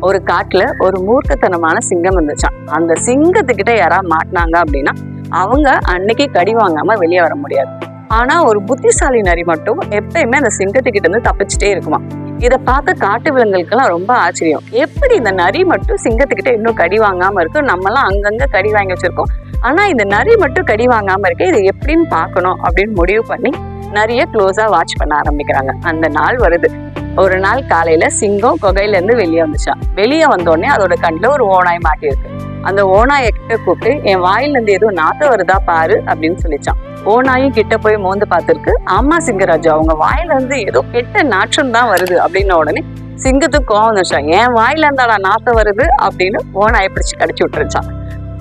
ஒரு காட்டுல ஒரு மூர்க்கத்தனமான சிங்கம் இருந்துச்சான் அந்த சிங்கத்துக்கிட்ட யாராவது மாட்டினாங்க அப்படின்னா அவங்க அன்னைக்கு கடி வாங்காம வெளியே வர முடியாது. ஆனா ஒரு புத்திசாலி நரி மட்டும் எப்பயுமே அந்த சிங்கத்துக்கிட்ட இருந்து தப்பிச்சுட்டே இருக்குமா இதை பார்த்த காட்டு விலங்குகளுக்கெல்லாம் ரொம்ப ஆச்சரியம். எப்படி இந்த நரி மட்டும் சிங்கத்துக்கிட்ட இன்னும் கடி வாங்காம இருக்கு? நம்மலாம் அங்கங்க கடி வாங்கி வச்சிருக்கோம். ஆனா இந்த நரி மட்டும் கடி வாங்காம இருக்கு இது எப்படின்னு பார்க்கணும் அப்படின்னு முடிவு பண்ணி நிறைய க்ளோஸா வாட்ச் பண்ண ஆரம்பிக்கிறாங்க. அந்த நாள் வருது. ஒரு நாள் காலையில சிங்கம் குகையில இருந்து வெளியே வந்துச்சான் வெளியே வந்தோடனே அதோட கண்ணில் ஒரு ஓனாய் மாட்டியிருக்கு. அந்த ஓனாயை கிட்ட கூப்பிட்டு என் வாயில இருந்து எதுவும் நாத்தம் வருதா பாரு அப்படின்னு சொல்லிச்சான். ஓனாயும் கிட்ட போய் மோந்து பார்த்துருக்கு ஆமா சிங்கராஜா அவங்க வாயில இருந்து ஏதோ கெட்ட நாற்றம் தான் வருது அப்படின்ன உடனே சிங்கத்துக்கு கோவம் வந்துச்சான் என் வாயில இருந்தாடா நாத்தம் வருது? அப்படின்னு ஓனாயை பிடிச்சு கடிச்சு விட்டுருச்சான்.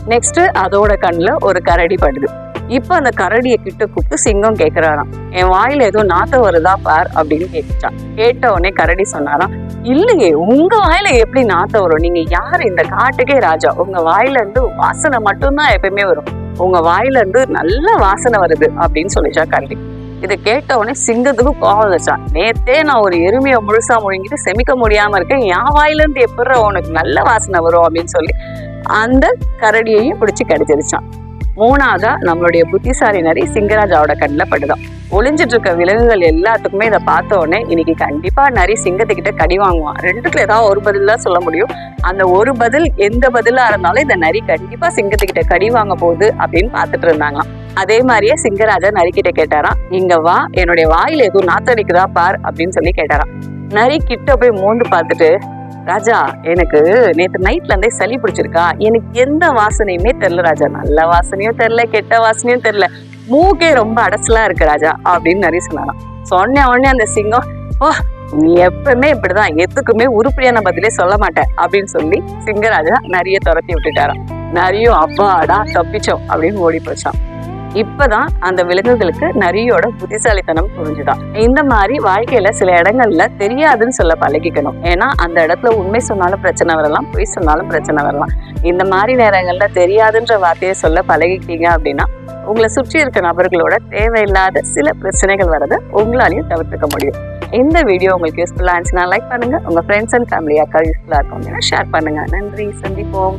நெக்ஸ்ட் அதோட கண்ணில் ஒரு கரடி படுது. இப்போ அந்த கரடியை கிட்ட கூப்பிட்டு சிங்கம் கேட்குறாராம் என் வாயில ஏதோ நாத்தம் வருதா பார் அப்படின்னு கேட்டுச்சான் கேட்ட உடனே கரடி சொன்னாராம் இல்லையே உங்க வாயில எப்படி நாத்தம் வரும்? நீங்க யாரு? இந்த காட்டுக்கே ராஜா. உங்க வாயில இருந்து வாசனை மட்டும்தான் எப்பயுமே வரும். உங்க வாயில இருந்து நல்ல வாசனை வருது அப்படின்னு சொல்லிச்சா கரடி. இதை கேட்ட உடனே சிங்கத்துக்கு கோவம் வச்சான் நேத்தே நான் ஒரு எருமையை முழுசா முழுங்கிட்டு செமிக்க முடியாம இருக்கேன். என் வாயில இருந்து எப்படி உனக்கு நல்ல வாசனை வரும்? அப்படின்னு சொல்லி அந்த கரடியையும் பிடிச்சி கடிச்சிருச்சான் மூணாவதா நம்மளுடைய புத்திசாலி நரி சிங்கராஜாவோட கண்ணில் படுதான் ஒளிஞ்சிட்டு இருக்க விலங்குகள் எல்லாத்துக்குமே இதை பார்த்த உடனே இன்னைக்கு கண்டிப்பா நரி சிங்கத்துக்கிட்ட கடி வாங்குவான் ரெண்டுத்துல ஏதாவது ஒரு பதில் தான் சொல்ல முடியும். அந்த ஒரு பதில் எந்த பதிலா இருந்தாலும் இந்த நரி கண்டிப்பா சிங்கத்துக்கிட்ட கடி வாங்க போகுது அப்படின்னு பார்த்துட்டு இருந்தாங்களாம். அதே மாதிரியே சிங்கராஜா நரிக்கிட்ட கேட்டாராம். இங்க வா என்னுடைய வாயில எதுவும் நாத்தடிக்குதா பார் அப்படின்னு சொல்லி கேட்டாராம். நரி கிட்ட போய் மோந்து பார்த்துட்டு ராஜா எனக்கு நேற்று நைட்ல இருந்தே சளி பிடிச்சிருக்கா. எனக்கு எந்த வாசனையுமே தெரியல ராஜா. நல்ல வாசனையும் தெரியல கெட்ட வாசனையும் தெரியல. மூக்கே ரொம்ப அடசலா இருக்கு ராஜா அப்படின்னு நிறைய சொன்னாராம். சொன்ன உடனே அந்த சிங்கம் ஓ நீ எப்பவுமே இப்படிதான். எதுக்குமே உருப்படியான பதிலே சொல்ல மாட்டேன் அப்படின்னு சொல்லி சிங்கராஜா நிறைய துரத்தி விட்டுட்டாராம். நிறைய அப்பாடா தப்பிச்சோம் அப்படின்னு ஓடி போச்சான் இப்பதான் அந்த விலங்குகளுக்கு நரியோட புத்திசாலித்தனம் புரிஞ்சுதான் இந்த மாதிரி வாழ்க்கையில சில இடங்கள்ல தெரியாதுன்னு சொல்ல பழகிக்கணும். ஏன்னா அந்த இடத்துல உண்மை சொன்னாலும் பிரச்சனை வரலாம் பொய் சொன்னாலும் பிரச்சனை வரலாம். இந்த மாதிரி நேரங்கள்ல தெரியாதுன்ற வார்த்தையை சொல்ல பழகிட்டீங்க அப்படின்னா உங்களை சுற்றி இருக்க நபர்களோட தேவையில்லாத சில பிரச்சனைகள் வரதை உங்களாலையும் தவிர்த்துக்க முடியும். இந்த வீடியோ உங்களுக்கு யூஸ்ஃபுல்லாக இருந்துச்சுன்னா லைக் பண்ணுங்க. உங்க ஃப்ரெண்ட்ஸ் அண்ட் ஃபேமிலியாக்கா யூஸ்ஃபுல்லாக இருக்கும் ஷேர் பண்ணுங்க. நன்றி. சந்திப்போம்.